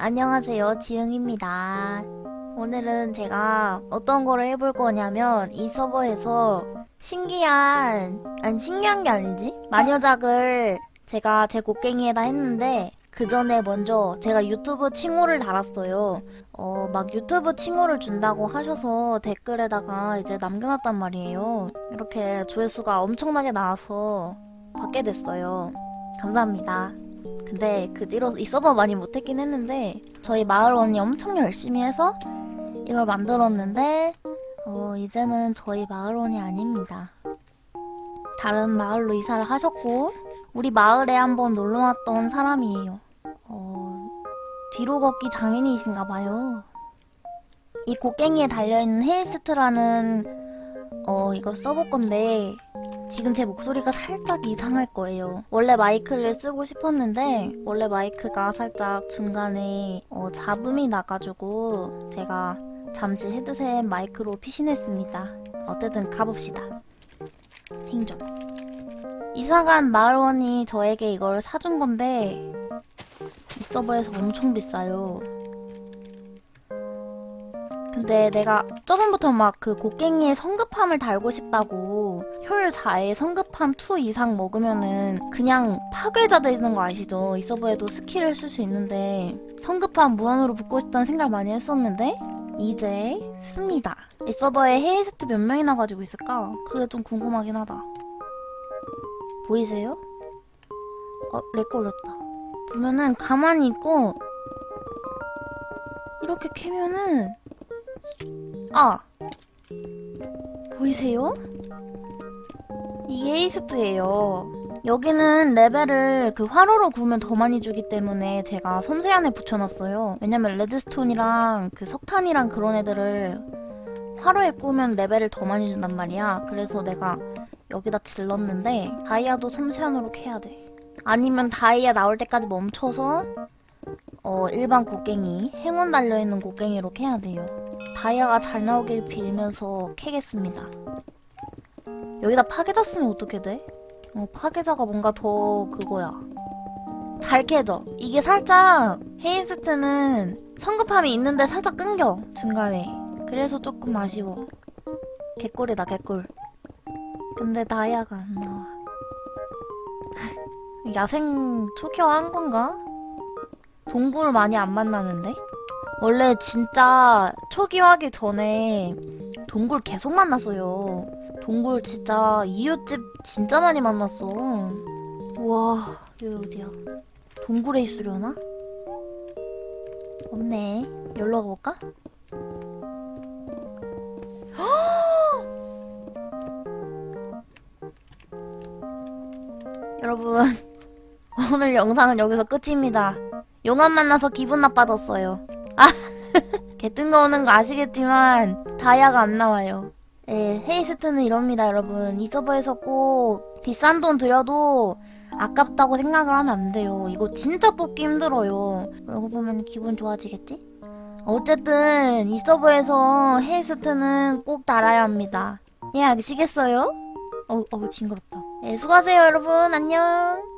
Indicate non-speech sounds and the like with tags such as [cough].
안녕하세요, 지흥입니다. 오늘은 제가 어떤 거를 해볼 거냐면 이 서버에서 신기한, 아니 신기한 게 아니지? 마녀작을 제가 제 곡괭이에다 했는데 그 전에 먼저 제가 유튜브 칭호를 달았어요. 어, 막 유튜브 칭호를 준다고 하셔서 댓글에다가 이제 남겨놨단 말이에요. 이렇게 조회수가 엄청나게 나와서 받게 됐어요. 감사합니다. 근데 그 뒤로 이 서버 많이 못했긴 했는데 저희 마을 언니 엄청 열심히 해서 이걸 만들었는데 어 이제는 저희 마을 언니 아닙니다. 다른 마을로 이사를 하셨고 우리 마을에 한번 놀러 왔던 사람이에요. 어 뒤로 걷기 장인이신가 봐요. 이 곡괭이에 달려있는 헤이스트라는 어 이걸 써볼 건데 지금 제 목소리가 살짝 이상할 거예요. 원래 마이크를 쓰고 싶었는데 원래 마이크가 살짝 중간에 어, 잡음이 나가지고 제가 잠시 헤드셋 마이크로 피신했습니다. 어쨌든 가봅시다. 생존. 이사간 마을원이 저에게 이걸 사준 건데 이 서버에서 엄청 비싸요. 근데 내가 저번부터 막 그 곡괭이에 성급함을 달고 싶다고 효율 4에 성급함 2 이상 먹으면은 그냥 파괴자 되는 거 아시죠? 이 서버에도 스킬을 쓸 수 있는데 성급함 무한으로 붙고 싶다는 생각 많이 했었는데 이제 씁니다. 이 서버에 헤이스트 몇 명이나 가지고 있을까? 그게 좀 궁금하긴 하다. 보이세요? 어, 렉 걸렸다. 보면은 가만히 있고 이렇게 캐면은 아! 보이세요? 이게 헤이스트예요. 여기는 레벨을 그 화로로 구우면 더 많이 주기 때문에 제가 섬세한에 붙여놨어요. 왜냐면 레드스톤이랑 그 석탄이랑 그런 애들을 화로에 구우면 레벨을 더 많이 준단 말이야. 그래서 내가 여기다 질렀는데 다이아도 섬세한으로 캐야 돼. 아니면 다이아 나올 때까지 멈춰서 어 일반 곡괭이 행운 달려있는 곡괭이로 캐야 돼요. 다이아가 잘 나오길 빌면서 캐겠습니다. 여기다 파괴자 쓰면 어떻게 돼? 어, 파괴자가 뭔가 더 그거야. 잘 캐져. 이게 살짝 헤이스트는 성급함이 있는데 살짝 끊겨 중간에. 그래서 조금 아쉬워. 개꿀이다 개꿀. 근데 다이아가 안 나와. [laughs] 야생 초기화한 건가? 동굴 많이 안 만나는데? 원래 진짜 초기화하기 전에 동굴 계속 만났어요. 동굴 진짜 이웃집 진짜 많이 만났어. 우와, 여기 어디야? 동굴에 있으려나? 없네. 열로 가볼까? [gasps] 여러분, [laughs] 오늘 영상은 여기서 끝입니다. 용암 만나서 기분 나빠졌어요. 아, [laughs] 개 뜬거오는 거 아시겠지만 다이아가 안 나와요. 예, 헤이스트는 이럽니다, 여러분. 이 서버에서 꼭 비싼 돈 들여도 아깝다고 생각을 하면 안 돼요. 이거 진짜 뽑기 힘들어요. 이거 보면 기분 좋아지겠지? 어쨌든 이 서버에서 헤이스트는 꼭 달아야 합니다. 예, 아시겠어요? 어우, 어우, 징그럽다. 예, 수고하세요, 여러분. 안녕.